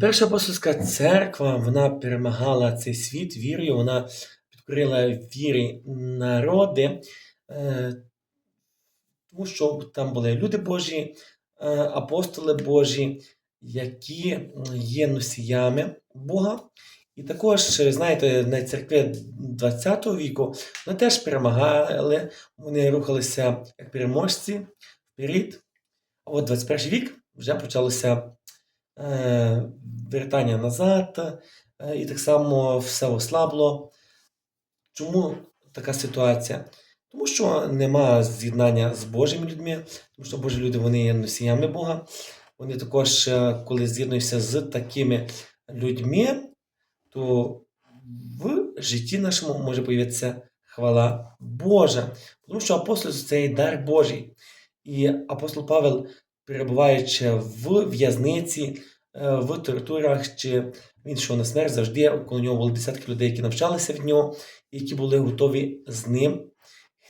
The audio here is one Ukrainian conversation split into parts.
Перша апостольська церква вона перемагала цей світ вірою, вона підкорила віри народи, е, тому що там були люди Божі, е, апостоли Божі, які є носіями Бога. І також, знаєте, на церкві ХХ віку вони теж перемагали, вони рухалися як переможці вперед. А от 21 вік вже почалося вертання назад, е, і так само все ослабло. Чому така ситуація? Тому що нема з'єднання з Божими людьми, тому що Божі люди вони є носіями Бога. Вони також, е, коли з'єднуються з такими людьми, то в житті нашому може появитися хвала Божа. Тому що апостол це є дар Божий. І апостол Павел, перебуваючи в в'язниці, е, в тортурах, чи він йшов на смерть завжди, коли у нього були десятки людей, які навчалися від нього, які були готові з ним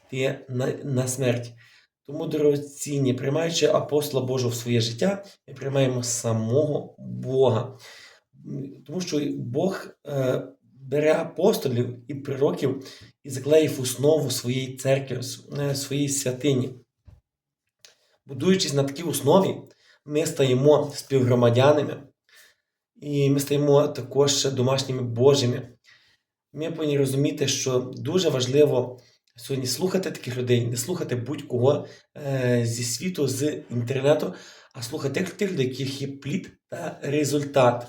йти на, на смерть. Тому, дорогоцінні, приймаючи апостола Божого в своє життя, ми приймаємо самого Бога. Тому що Бог е, бере апостолів і пророків і заклеїв основу своєї церкви, е, своєї святині. Будуючись на такій основі, ми стаємо співгромадянами, і ми стаємо також домашніми Божими. Ми повинні розуміти, що дуже важливо сьогодні слухати таких людей, не слухати будь-кого е, зі світу, з інтернету, а слухати тих, людей, яких є плід та результат.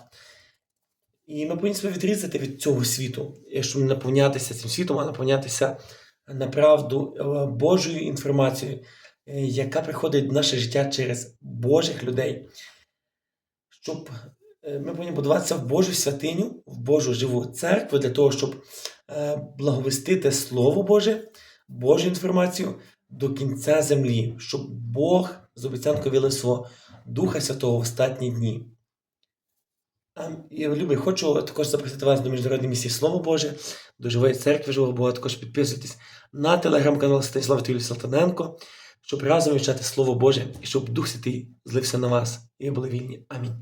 І ми повинні себе відрізати від цього світу, щоб не наповнятися цим світом, а наповнятися направду е, Божою інформацією, яка приходить в наше життя через Божих людей. Щоб е, ми повинні будуватися в Божу святиню, в Божу живу церкву для того, щоб е, благовестити Слово Боже, Божу інформацію до кінця землі, щоб Бог з обіцянкою вілив свого Духа Святого в останні дні. А, І, любі, хочу також запросити вас до міжнародної місії Слово Боже, до живої церкви Живого Бога. Також підписуйтесь на телеграм-канал Станіслав Тюлі Салтаненко, щоб разом вивчати Слово Боже і щоб Дух Святий злився на вас і ви були вільні. Амінь.